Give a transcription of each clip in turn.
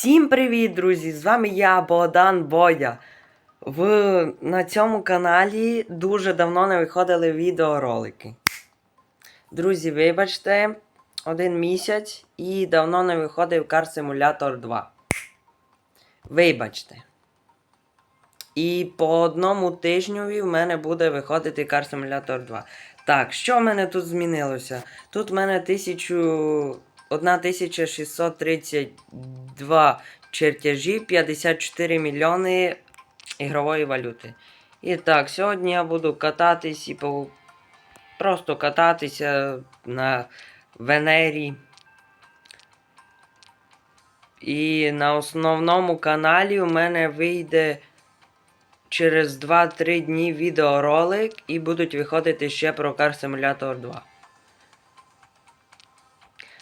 Всім привіт, друзі! З вами я, Богдан Бодя. В... На цьому каналі дуже давно не виходили відеоролики. Друзі, вибачте, один місяць і давно не виходив Car Simulator 2. Вибачте. І по одному тижню в мене буде виходити Car Simulator 2. Так, що в мене тут змінилося? Тут в мене 1000... 1632 чертежі, 54 мільйони ігрової валюти. І так, сьогодні я буду кататись і по... просто кататися на Венері. І на основному каналі у мене вийде через 2-3 дні відеоролик і будуть виходити ще про Car Simulator 2.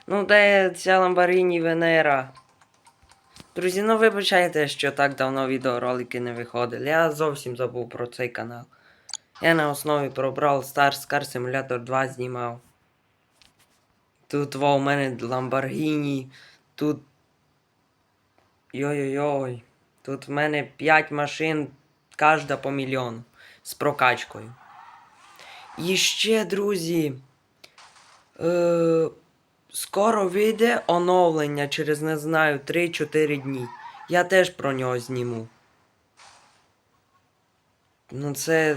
Ну, де ця Lamborghini Venera? Друзі, ну вибачайте, що так давно відеоролики не виходили. Я зовсім забув про цей канал. Я на основі про Brawl Stars Car Simulator 2 знімав. Тут во, у мене Lamborghini, тут. Йой-йой-йой. Тут в мене 5 машин, кожна по мільйону. З прокачкою. І ще, друзі. Е- Скоро вийде оновлення через не знаю 3-4 дні. Я теж про нього зніму. Ну це.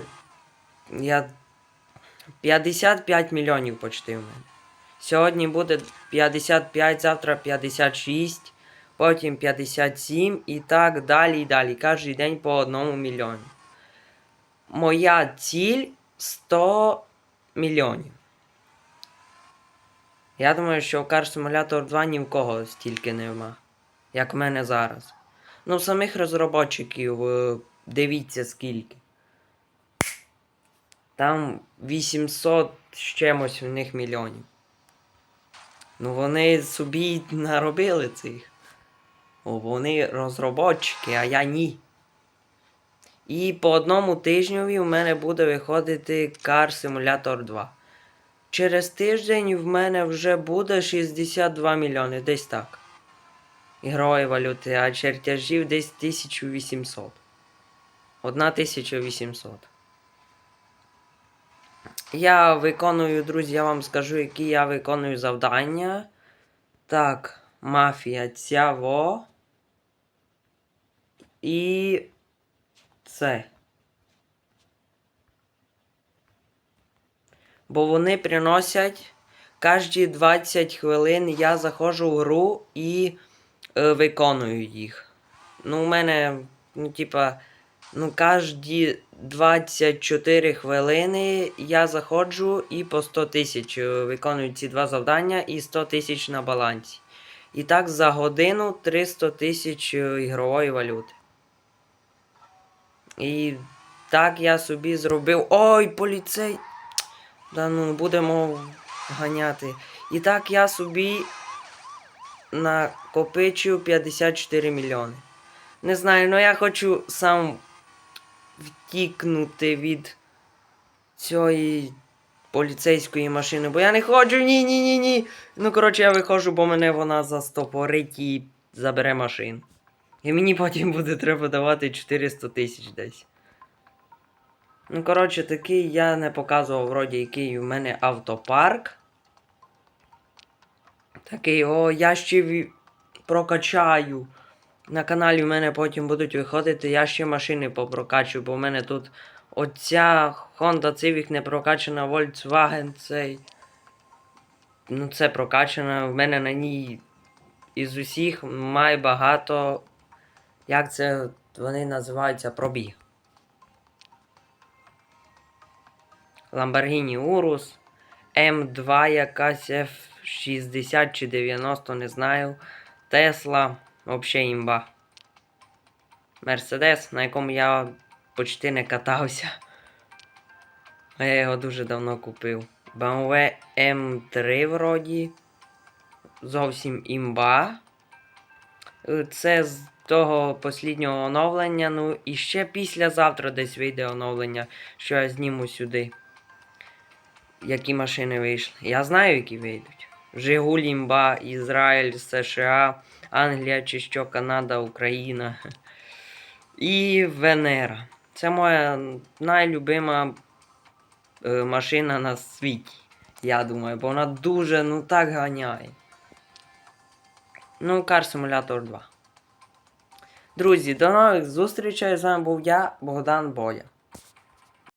Я. 55 мільйонів почти в мене. Сьогодні буде 55, завтра 56, потім 57 і так далі і далі. Кожен день по одному мільйону. Моя ціль 100 мільйонів. Я думаю, що Car Simulator 2 ні в кого стільки нема, як в мене зараз. Ну, самих розробників е, дивіться скільки. Там 800 з чимось в них мільйонів. Ну вони собі наробили цих. О, вони розробники, а я ні. І по одному тижневі в мене буде виходити Car Simulator 2. Через тиждень в мене вже буде 62 мільйони, десь так. Ігрової валюти, а чертежів десь 1800. 1800. Я виконую, друзі, я вам скажу, які я виконую завдання. Так, мафія цяво. І це. Бо вони приносять кожні 20 хвилин я заходжу в гру і е, виконую їх. Ну, у мене, ну, типа, ну, кожні 24 хвилини я заходжу і по 100 тисяч е, виконую ці два завдання і 100 тисяч на балансі. І так за годину 300 тисяч е, ігрової валюти. І так я собі зробив. Ой, поліцей! Да ну будемо ганяти. І так я собі накопичив 54 мільйони. Не знаю, ну я хочу сам втікнути від цієї поліцейської машини, бо я не ходжу, ні-ні-ні. ні Ну, коротше, я виходжу, бо мене вона застопорить і забере машину. І мені потім буде треба давати 400 тисяч десь. Ну, коротше, такий я не показував, вроді, який у мене автопарк. Такий, о, я ще прокачаю. На каналі в мене потім будуть виходити, я ще машини попрокачую, бо в мене тут оця Honda Civic не прокачана, Volkswagen цей. Ну, це прокачана. В мене на ній із усіх має багато. Як це вони називаються пробіг. Lamborghini Urus, М2 якась F60 чи 90, не знаю. Тесла, взагалі імба. Мерседес, на якому я почти не катався. А я його дуже давно купив. BMW M3 вроді. Зовсім імба. Це з того посліднього оновлення. Ну і ще післязавтра десь вийде оновлення, що я зніму сюди. Які машини вийшли. Я знаю, які вийдуть. Жигуль імба, Ізраїль, США, Англія чи що, Канада, Україна. І Венера. Це моя найлюбима е, машина на світі. Я думаю, бо вона дуже ну так ганяє. Ну, Car Simulator 2. Друзі, до нових зустрічей. З вами був я, Богдан Боя.